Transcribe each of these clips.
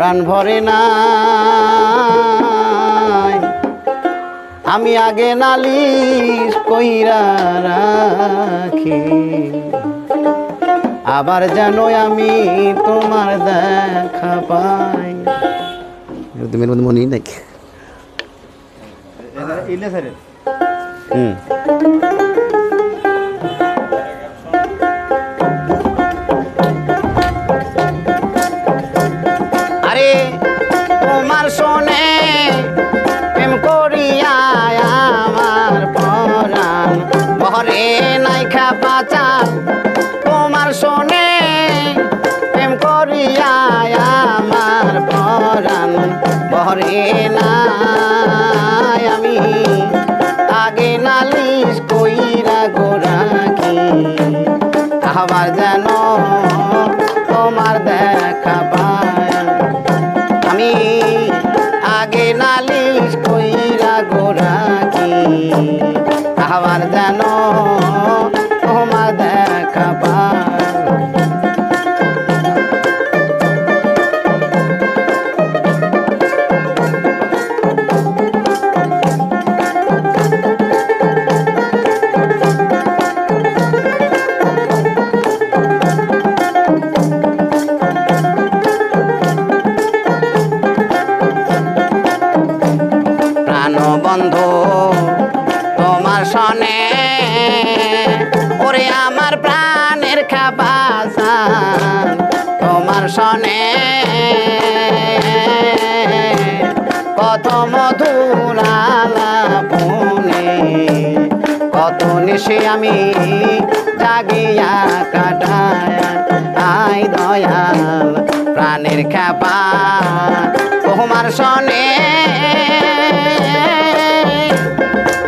পরাণ ভরে না আমি আগে নালিশ কইরা রাখি। আবার জানো আমি তোমার দেখা পাই। তুমি মধ্যে মনেই নাই হুম। আবার যেন সনে কত মধুর আলাপনে, কত নিশে আমি জাগিয়া কাটায় আই দয়াল প্রাণের খাপা। তোমার সনে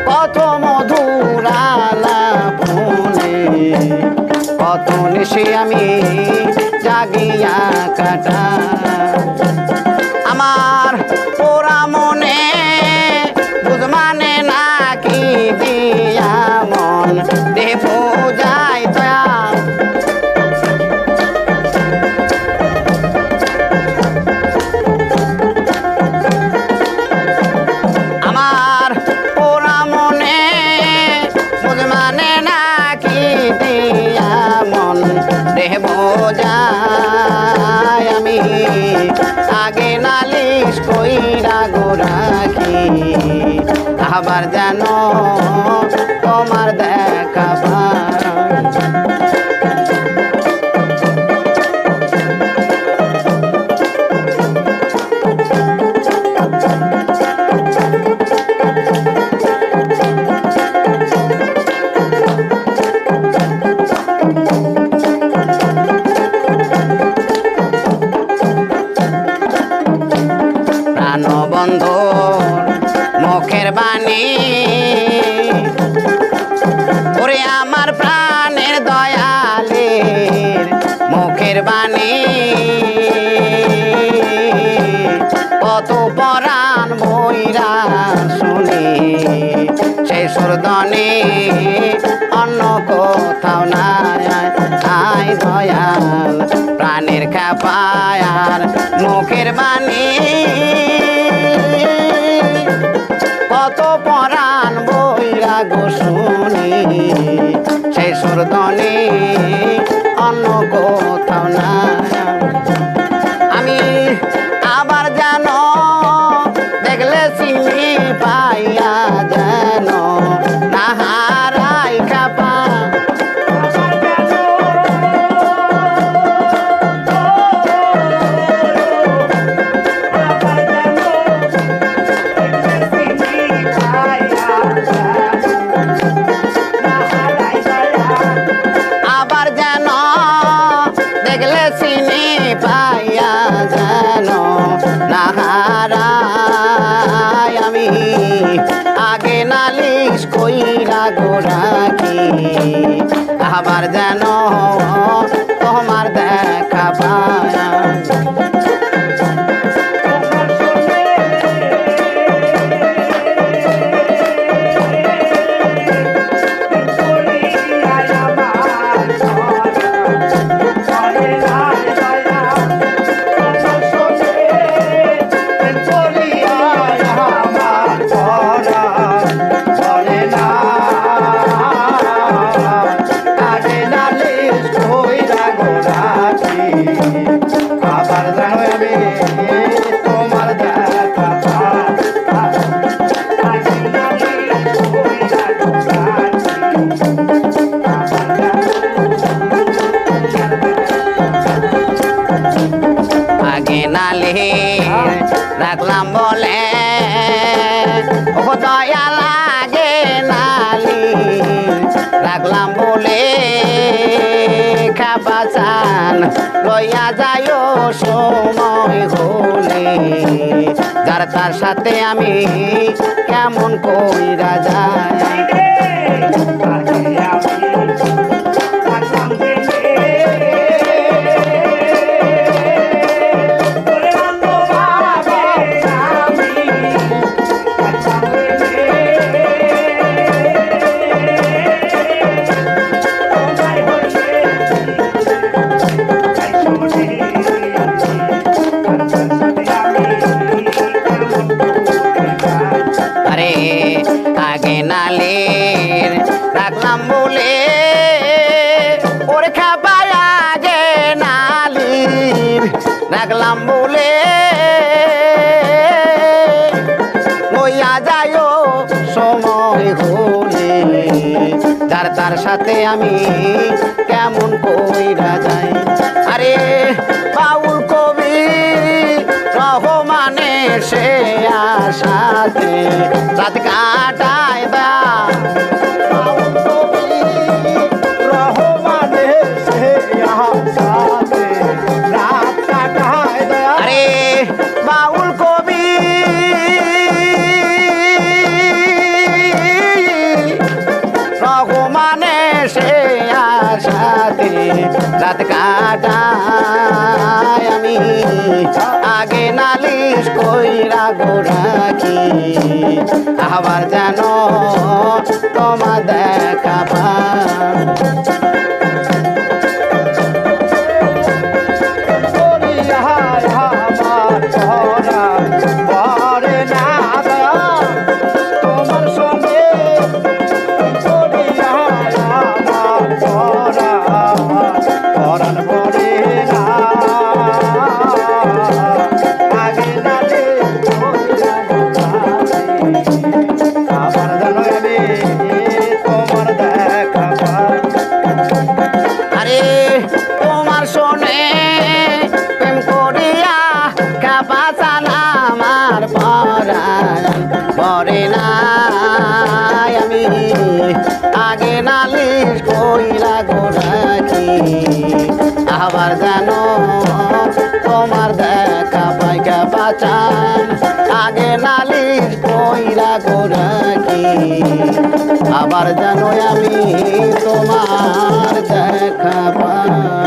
কত মধুর আলাপনে, কত নিশে আমি জাগিয়া কাটা আবার জানো তোমার দেখা ওরে আমার প্রাণের দয়ালের মুখের বাণী। কত পরাণ বইরা শুনি সেই সুরদনে অন্য কোথাও নাই দয়াল, প্রাণের খাপায়ার মুখের বাণী। কত পরাণ বইরা গো শুনি সেই সুরদনে অন্য কোথাও না যেন দেখলে চিনি পাইয়া যেন নাহারায় আমি। আগে নালিশ কইরা গোরাকি আবার যেন কেনালে, রাখলাম বলে, ও দয়া লাগে নালি, রাখলাম বলে, খাবা চান, লইয়া যায় সময় হলে। যার তার সাথে আমি কেমন কইরা যায় আরে আগে নালের রাখলাম বলে। ওর খাবার আগে নালির রাখলাম বলে। লইয়া যাইও সময় হলে যার তার সাথে আমি কেমন কইরা যাই। আরে বাউল কবি, রহমানে সে আশাতে রাত কাটায় দা বাউল সে আশাতে রাত কাটায় আবার যেন তোমার দেখা শোনে প্রেম করিয়া পরে না আমি। আগে নালিশ কইরা গোরাকি আবার জানো তোমার দেখা আগে নালিশ আবার জানো আমি তোমার দেখা পাই।